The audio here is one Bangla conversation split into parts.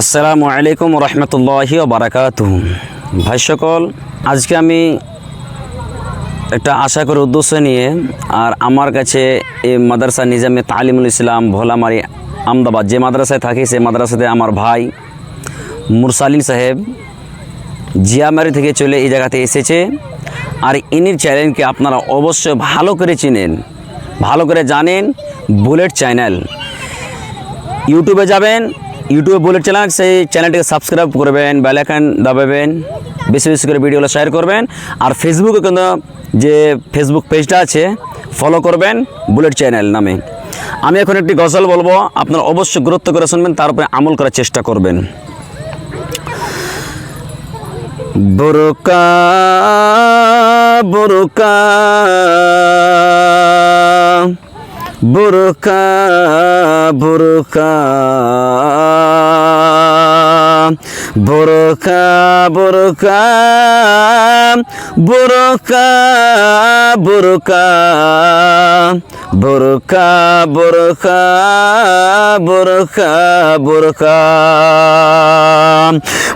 আসসালামু আলাইকুম রহমতুল্লাহি বারাকাত ভাই সকল, আজকে আমি একটা আশা করে উদ্দেশ্য নিয়ে আর আমার কাছে এই মাদ্রাসা নিজামে তালিমুল ইসলাম ভোলামারি আমদাবাদ, যে মাদ্রাসায় থাকি সেই মাদ্রাসাতে আমার ভাই মুরসালিন সাহেব জিয়ামারি থেকে চলে এই জায়গাতে এসেছে। আর ইনির চ্যানেলকে আপনারা অবশ্যই ভালো করে চিনেন, ভালো করে জানেন। Bullet channel. ইউটিউবে যাবেন ইউটিউবে বুলেট চ্যানেল সেই চ্যানেলটিকে সাবস্ক্রাইব করবেন বেলাইকান দাবাবেন, বেশি বেশি করে ভিডিওগুলো শেয়ার করবেন, আর ফেসবুকে কিন্তু যে ফেসবুক পেজটা আছে ফলো করবেন বুলেট চ্যানেল নামে। আমি এখন একটি গজল বলব, আপনারা অবশ্যই গুরুত্ব করে শুনবেন, তার উপরে আমল করার চেষ্টা করবেন। বুরকা বুরকা। বুরকা বুরকা। বুরকা বুরকা বুরকা বুরকা। बुरखा बुरखा बुरखा बुरखा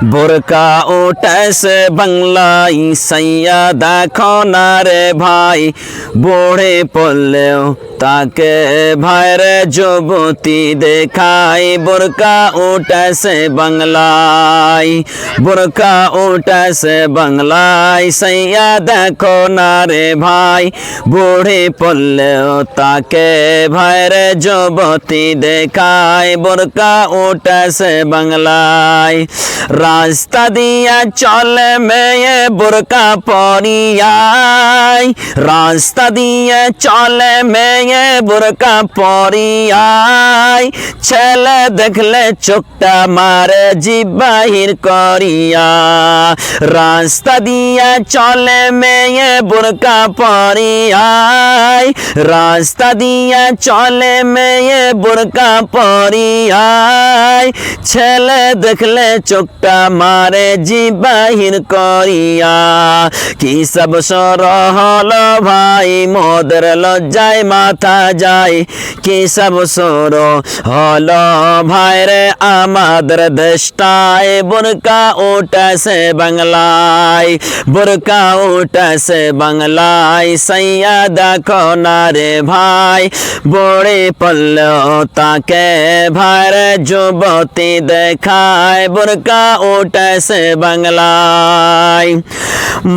बुरका ऊट से बंगलाई सैया देखो ना रे भाई। बूढ़े पल्ले ताके भाई रे जुबती देखाई। बुरका ऊट से बंगलाई बुरका ऊट से बंगलाई सैया देखो ना रे भाई। बूढ़े पल्ले তাকে ভাইরে যুবতী দেখাই, বোরকা উঠাছে বাংলায়। রাস্তা দিয়া চলে মেয়ে বোরকা পরিয়াই রাস্তা দিয়ে চলে মেয়ে বোরকা পরিয়াই ছেলে দেখলে চোখটা মারে জিবাহির করিয়া। রাস্তা দিয়ে চলে মেয়ে বোরকা পরিয়াই রাস্তা দিয়ে চলে মেয়ে বোরকা পরিয়াই ছেলে দেখলে চোখটা মারে জিবাহির করিয়া কি সব সরহল ভাই মোদের লজ্জায় মাথা যায় কি সব সর হল ভাই রে আমাদের দেশটায় বোরকা উঠাছে বাংলায় বোরকা উঠাছে বাংলায় সাইয়া দেখো না রে ভাই বড়ে পল্ল তাকে ভাইর যুবতী দেখায় বোরকা উঠাছে বাংলায়।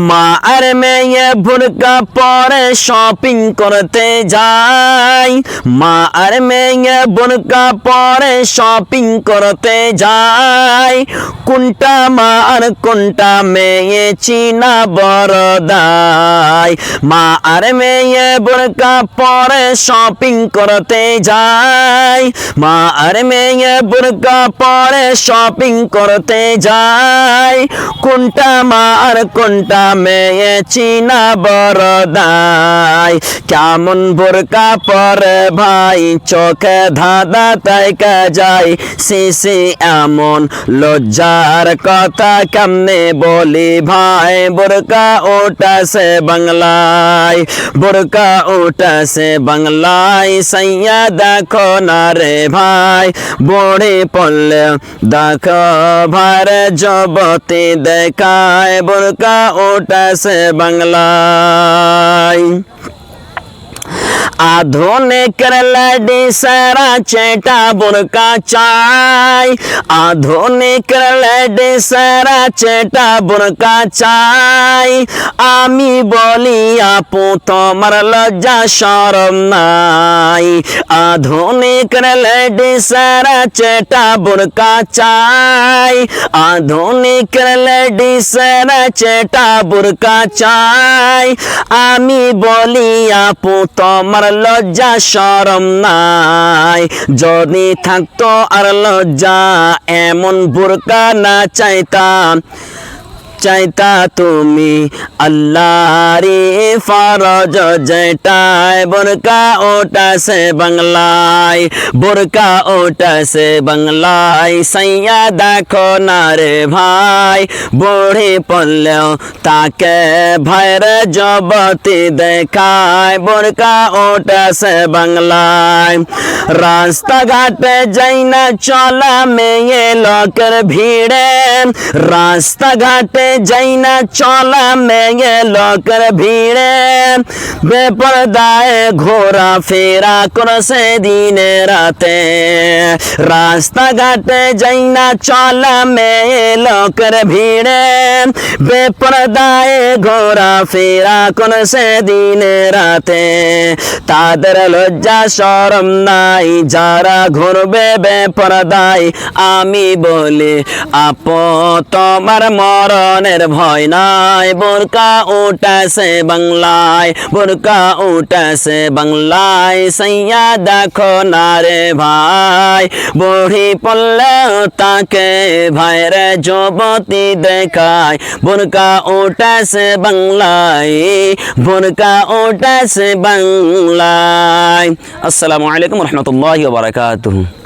মা আর মেয়ে বোরকা পরে শপিং করতে যায়। মা আর মেয়ে বোরকা পরে শপিং করতে যায়। কোনটা মা আর কোনটা মেয়ে চিনা বড়দাই মা আর মেয়ে বোরকা পরে শপিং করতে যায় মা আর মেয়ে বোরকা পরে শপিং করতে যায় কোনটা মা আর কোনটা মেয়ে চিনা বড়দাই কেমন বোরকা পরে ভাই চোখে ধাঁধা তাইকা যায় সিসি এমন লজ্জার কথা কেমনে বলি ভাই বোরকা ওটাছে বাংলায় বোরকা ওটাছে বাংলায় সাইয়া দেখো না রে ভাই, বড়ে পড়লে দেখো ভার জবতে দেখায়, বোরকা ওটাছে বাংলায়। আধুনিক লেডি সারা চেটা বুরকা চাই আধুনিক লেডি সারা চেটা বুরকা চাই আমি বলি আপু তোমার লজ্জা শরম নাই আধুনিক লেডি সারা চেটা বুরকা চাই আধুনিক লেডি সারা চেটা বুরকা চাই আমি বলি আপু তোমার লজ্জা সরম নাই। যদি থাকতো আর লজ্জা এমন বোরকা না চাইতাম। চাইতা তুমি আল্লাহরি ফরজ যেটায় বোরকা ওটাছে বাংলায় বোরকা ওটাছে বাংলায় সাইয়া দেখো না রে ভাই বুড়ি পড়লেও তাকে ভাইরে জবতি দেখায় বোরকা ওটাছে বাংলায় রাস্তাঘাটে যাই না চলা মেয়ে লোকের ভিড়ে রাস্তাঘাটে যাই চলা মেয়ে লোকের ভিড়ে বেপরদায় ঘোরা ফেরা করছে দিনে রাতে রাস্তাঘাটে যাই চলা মেয়ে লোকের ভিড়ে বেপরদায় ঘোরা ফেরা করছে দিনে রাতে তাদের লজ্জা শরম নাই যারা ঘুরবে বেপরদায় আমি বলি আপ তোমার মরণের ভয় নাই, বোরকা উঠাছে বাংলায়, বোরকা উঠাছে বাংলায়, সাইয়া দেখো না রে ভাই বুড়ি পড়লে তাকে ভাইরে যুবতী দেখায়, বোরকা উঠাছে বাংলায়, বোরকা উঠাছে বাংলায়। আসসালামু আলাইকুম রহমতুল্লাহ বারাকাতুহু।